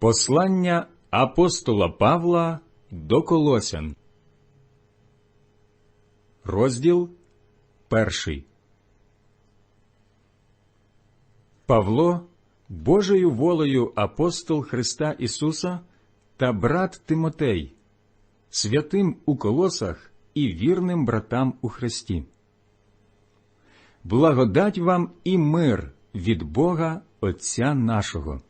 Послання апостола Павла до Колосян. Розділ перший. Павло, Божою волею апостол Христа Ісуса та брат Тимотей, святим у колосах і вірним братам у Христі. Благодать вам і мир від Бога Отця нашого.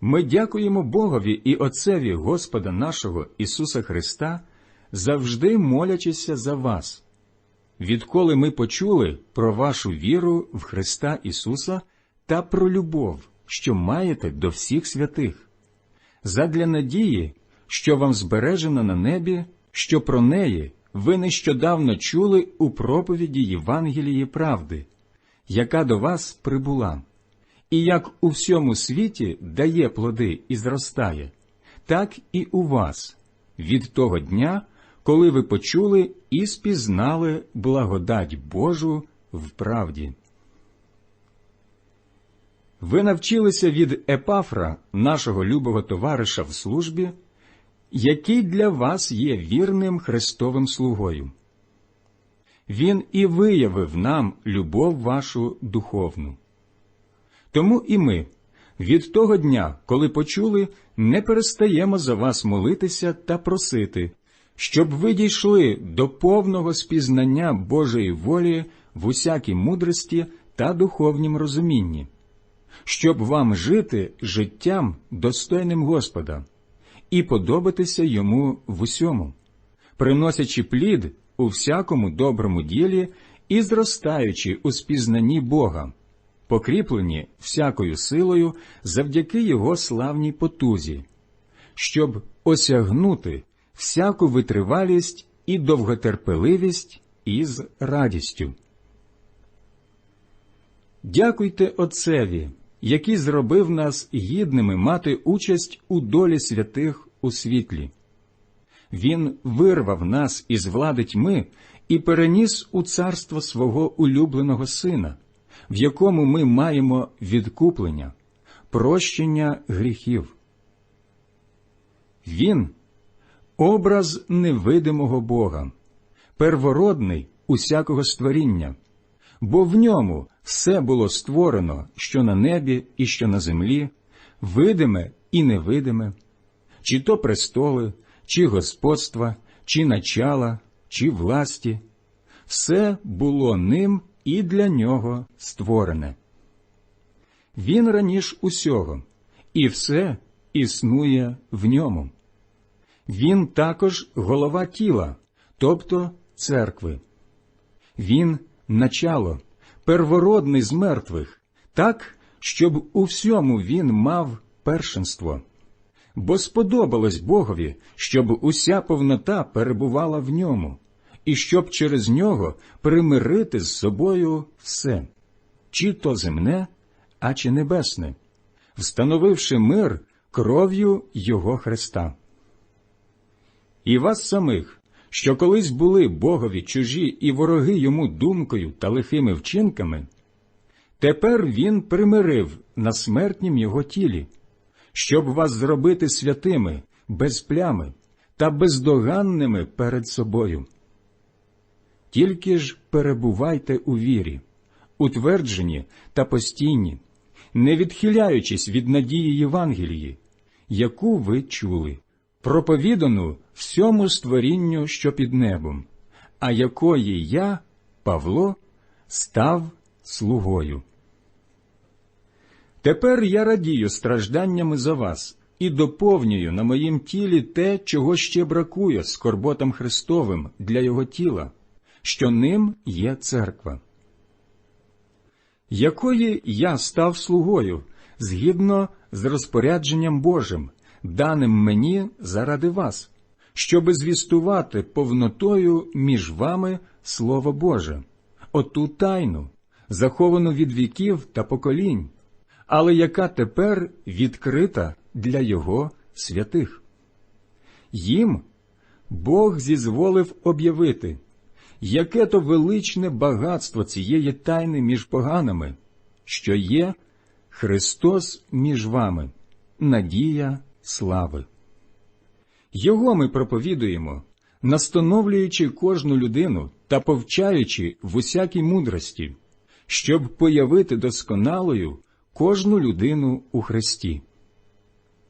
Ми дякуємо Богові і Отцеві Господа нашого Ісуса Христа, завжди молячися за вас. Відколи ми почули про вашу віру в Христа Ісуса та про любов, що маєте до всіх святих, задля надії, що вам збережена на небі, що про неї ви нещодавно чули у проповіді Євангелії правди, яка до вас прибула і як у всьому світі дає плоди і зростає, так і у вас від того дня, коли ви почули і спізнали благодать Божу в правді. Ви навчилися від Епафра, нашого любого товариша в службі, який для вас є вірним Христовим слугою. Він і виявив нам любов вашу духовну. Тому і ми від того дня, коли почули, не перестаємо за вас молитися та просити, щоб ви дійшли до повного спізнання Божої волі в усякій мудрості та духовнім розумінні, щоб вам жити життям достойним Господа і подобатися йому в усьому, приносячи плід у всякому доброму ділі і зростаючи у спізнанні Бога покріплені всякою силою завдяки Його славній потузі, щоб осягнути всяку витривалість і довготерпеливість із радістю. Дякуйте Отцеві, який зробив нас гідними мати участь у долі святих у світлі. Він вирвав нас із влади тьми і переніс у царство свого улюбленого сина в якому ми маємо відкуплення, прощення гріхів. Він образ невидимого Бога, первородний усякого створіння, бо в ньому все було створено, що на небі і що на землі, видиме і невидиме, чи то престоли, чи господства, чи начала, чи власті, все було ним і для нього створене. Він раніш усього, і все існує в ньому. Він також голова тіла, тобто церкви. Він начало, первородний з мертвих, так, щоб у всьому він мав першенство. Бо сподобалось Богові, щоб уся повнота перебувала в ньому і щоб через нього примирити з собою все, чи то земне, а чи небесне, встановивши мир кров'ю Його Христа. І вас самих, що колись були Богові чужі і вороги йому думкою та лихими вчинками, тепер Він примирив на смертнім його тілі, щоб вас зробити святими, без плями та бездоганними перед собою. Тільки ж перебувайте у вірі, утверджені та постійні, не відхиляючись від надії Євангелії, яку ви чули, проповідану всьому створінню, що під небом, а якої я, Павло, став слугою. Тепер я радію стражданнями за вас і доповнюю на моїм тілі те, чого ще бракує скорботам Христовим для Його тіла що ним є церква, якої я став слугою згідно з розпорядженням Божим, даним мені заради вас, щоби звістувати повнотою між вами Слово Боже, оту тайну, заховану від віків та поколінь, але яка тепер відкрита для Його святих. Їм Бог зізволив об'явити яке то величне багатство цієї тайни між поганими, що є Христос між вами, надія слави. Його ми проповідуємо, настановлюючи кожну людину та повчаючи в усякій мудрості, щоб появити досконалою кожну людину у Христі.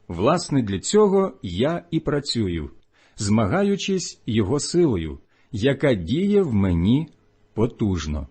Власне, для цього я і працюю, змагаючись Його силою, яка діє в мені потужно.